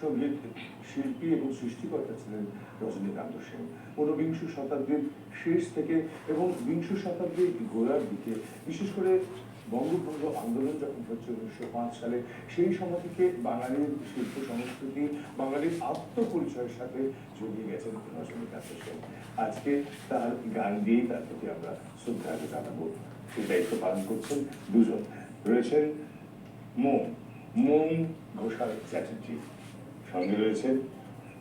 সংগীত শিল্পী এবং সৃষ্টিকর্তা ছিলেন রজনীকান্ত সেন। ঊনবিংশ শতাব্দীর শেষ থেকে এবং বিংশ শতাব্দীর গোড়ার দিকে, বিশেষ করে বঙ্গভঙ্গ আন্দোলন যখন হচ্ছে উনিশশো পাঁচ সালে, সেই সময় থেকে বাঙালির শিল্প সংস্কৃতি, বাঙালির আত্মপরিচয়ের সাথে জড়িয়ে গেছেন রজনীকান্ত সেন। আজকে তার গান দিয়েই তার প্রতি আমরা শ্রদ্ধা জানাব। সেই দায়িত্ব পালন করছেন দুজন। রয়েছেন মোম মোম ঘোষাল চ্যাটার্জি। সঙ্গে রয়েছেন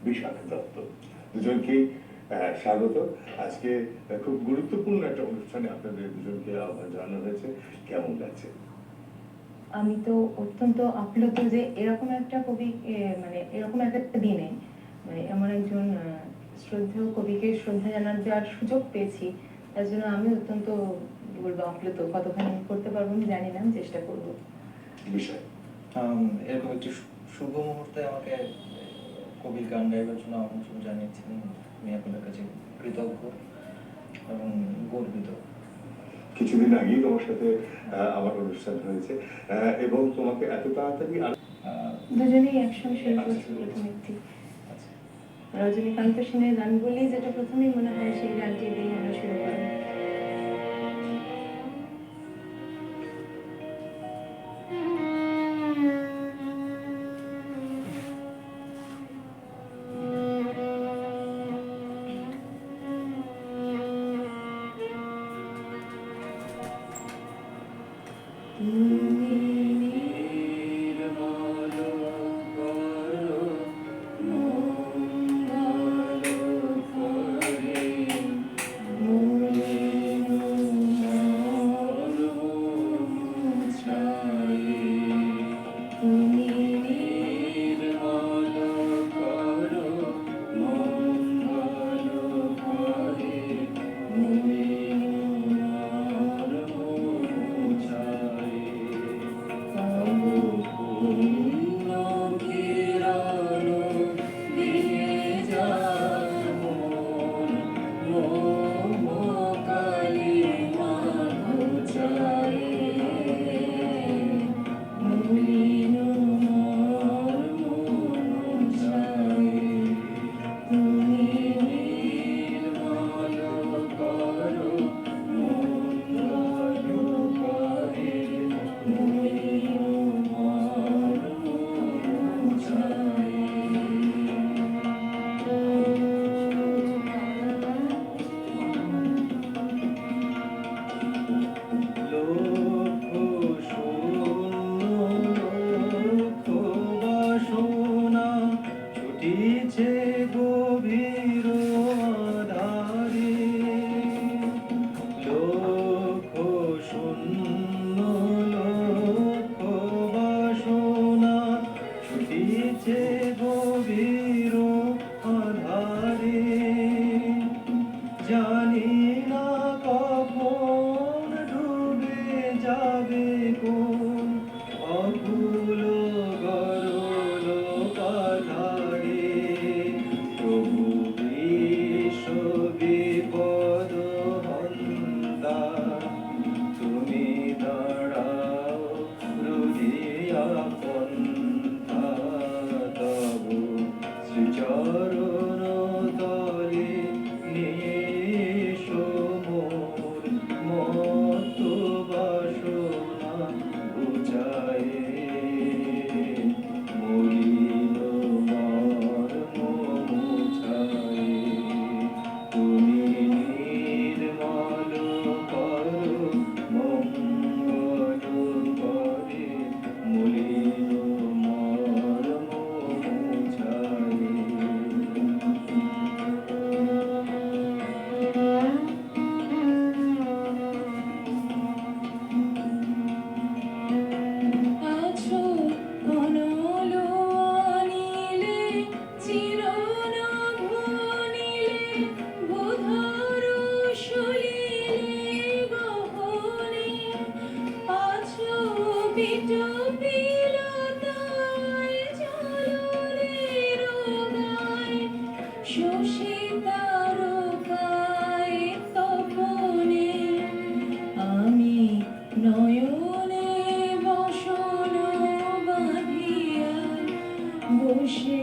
বিশাখ দত্ত। দুজনকেই আহ, স্বাগত। আজকে খুব গুরুত্বপূর্ণ একটা অনুষ্ঠানে আপনাদের দুজনকে আহ্বান জানানো হয়েছে। কেমন লাগছে? আমি তো অত্যন্ত আপ্লুত যে এরকম একটা কবি মানে এরকম একটা দিনে মানে এমন একজন আহ, শ্রদ্ধেয় কবিকে শ্রদ্ধা জানার যার সুযোগ পেয়েছি তার জন্য আমি অত্যন্ত বলব আপ্লুত। কতখানি করতে পারব আমি জানি না আমি চেষ্টা করব। বিষয়। এরকম একটি শুভ মুহূর্তে আমাকে কবির গান গাইবার জন্য আমন্ত্রণ জানিয়েছেন আমি আপনাদের কাছে কৃতজ্ঞ এবং গর্বিত। কিছুদিন আগেই তোমার সাথে আমার অনুষ্ঠান হয়েছে আহ, এবং তোমাকে এত তাড়াতাড়ি আহ, দুজনেই একসঙ্গে শুরু করছি প্রথম একটি। আচ্ছা। রজনীকান্ত সেনের গান বলেই যেটা প্রথমেই মনে হয় সেই গানটি দিয়ে আমরা শুরু করব Mm-hmm. அதாவது 是